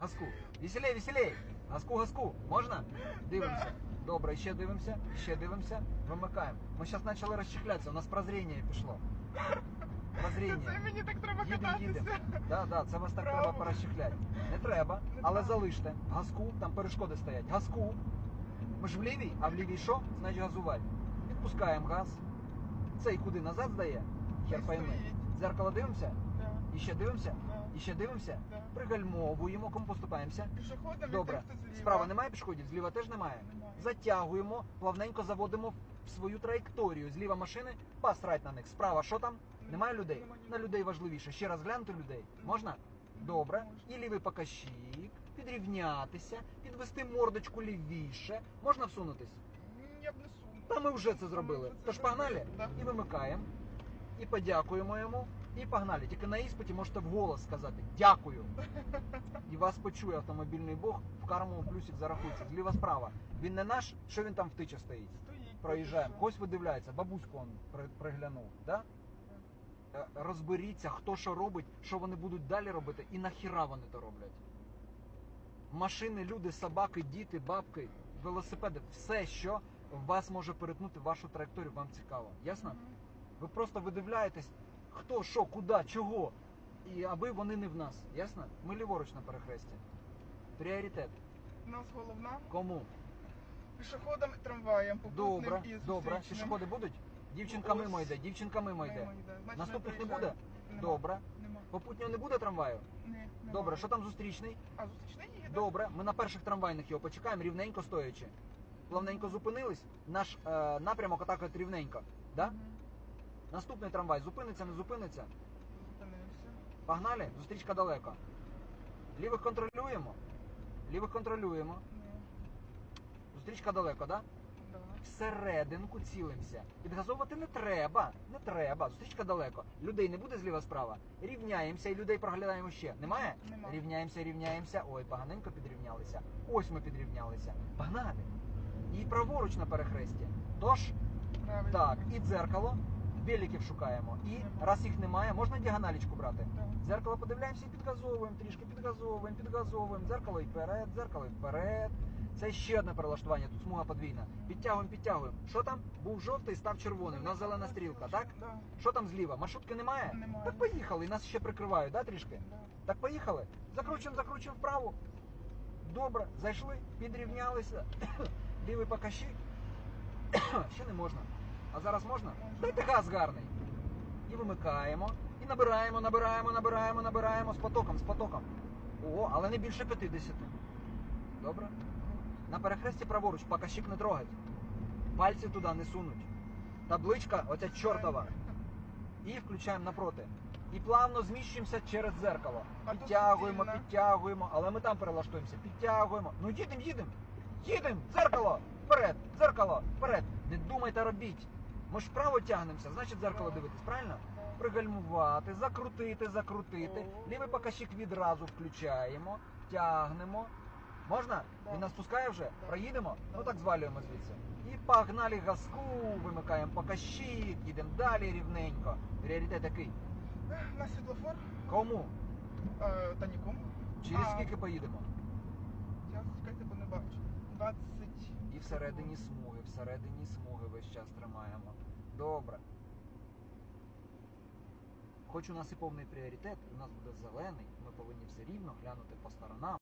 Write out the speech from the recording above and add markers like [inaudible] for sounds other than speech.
Газку. Веселей, веселей. Газку, газку. Можна? Дивимося. Добре, ще дивимося, ще дивимося. Вимикаємо. Ми зараз почали розчехлятися, у нас прозріння пішло. Це мені так треба Їдемо, їдемо. Да, да, це вас так Право. треба порозчехляти. Не треба, але залиште. Газку, там перешкоди стоять. Газку. Ми ж в лівій, а в лівій що? Значить газувати. Відпускаємо газ. Цей куди назад здає? Хер пойми. стоїть. Дзеркало дивимося? Да. І ще дивимося? І ще дивимося? Да. Пригальмовуємо, кому поступаємося. Пішоходом Добре. і тим, хто зліва. Справа немає пішоходів, зліва теж немає. Немає. Затягуємо, плавненько заводимо в свою траєкторію. Зліва машини, пастрать на них. Справа, що там? Немає людей? Немає На людей важливіше. Ще раз глянути людей. Можна? Добре. Можна. І лівий покащик, підрівнятися, підвести мордочку лівіше. Можна всунутись? Я б не сунув. Та ми вже це зробили. Ми вже це Тож погнали Да. і вимикаємо. І подякуємо йому. І погнали. Тільки на іспиті можете вголос сказати дякую. І вас почує автомобільний бог, в карму плюсик зарахується. Зліва справа. Він не наш, що він там втича стоїть. Стоїть. Проїжджаємо. Когось видивляється, бабуську он приглянув. Да? Е, Розберіться, хто що робить, що вони будуть далі робити і нахіра вони то роблять. Машини, люди, собаки, діти, бабки, велосипеди, все, що вас може перетнути вашу траєкторію, вам цікаво. Ясно? Ви просто видивляєтесь, хто, що, куди, чого. І аби вони не в нас. Ясно? Ми ліворуч на перехресті. Пріоритет. У нас головна Кому? пішоходом і трамваєм, попутним Добре, і добре. зустрічним. Пішоходи будуть? Дівчинка Ось. мимо йде, дівчинка мимо йде. Мимо йде. Значить, Наступних не буде? Нема. Добре. Нема. Попутнього не буде трамваю? Ні, немає. Добре, що там зустрічний? А зустрічний їде? Добре, ми на перших трамвайних його почекаємо, рівненько стоячи. Плавненько зупинились, наш е, напрямок атаки от рівненько. Да? Мгм. Наступний трамвай зупиниться, не зупиниться. Зупинився. Погнали, зустрічка далеко. Лівих контролюємо. Лівих контролюємо. Ні. Зустрічка далеко, да? Да. Всерединку цілимося. Підгазовувати не треба. Не треба. Зустрічка далеко. Людей не буде зліва справа. Рівняємося і людей проглядаємо ще. Немає? Нема. Рівняємося, рівняємося. Ой, поганенько підрівнялися. Ось ми підрівнялися. Погнали. І праворуч на перехресті. Тож, Правильно. так, і дзеркало. Великів шукаємо. І раз їх немає, можна діагоналічку брати. Дзеркало подивляємося і підгазовуємо, трішки підгазовуємо, підгазовуємо. Дзеркало і вперед, дзеркало і вперед. Це ще одне перелаштування, тут смуга подвійна. Підтягуємо, підтягуємо. Що там? Був жовтий, став червоний. У нас зелена стрілка, так? Що там зліва? Маршрутки немає? Немає. Так поїхали, нас ще прикривають, да, трішки? Так поїхали. Закручуємо, закручуємо вправо. Добре, зайшли, підрівнялися. [coughs] Лівий покащик. [coughs] ще не можна. А зараз можна? Дайте газ гарний. І вимикаємо. І набираємо, набираємо, набираємо, набираємо з потоком, з потоком. О, але не більше 50. Добре? На перехресті праворуч, покащик не трогать. Пальці туди не сунуть. Табличка, оця чортова. І включаємо напроти. І плавно зміщуємося через дзеркало. Підтягуємо, підтягуємо, але ми там перелаштуємося. Підтягуємо. Ну їдемо, їдемо. Їдемо! Дзеркало! Вперед! Дзеркало! Вперед! Не думайте робіть. Ми ж вправо тягнемося, значить дзеркало дивитись, правильно? Пригальмувати, закрутити, закрутити. Лівий покащик відразу включаємо, тягнемо. Можна? Він нас пускає вже? Проїдемо? Ну так звалюємо звідси. І погнали газку, вимикаємо покащик, їдемо далі рівненько. Пріоритет який? На світлофор. Кому? Е, та нікому. Через скільки поїдемо? Час чекайте, бо не бачу. 20. Всередині смуги, всередині смуги весь час тримаємо. Добре. Хоч у нас і повний пріоритет, у нас буде зелений, ми повинні все рівно глянути по сторонам.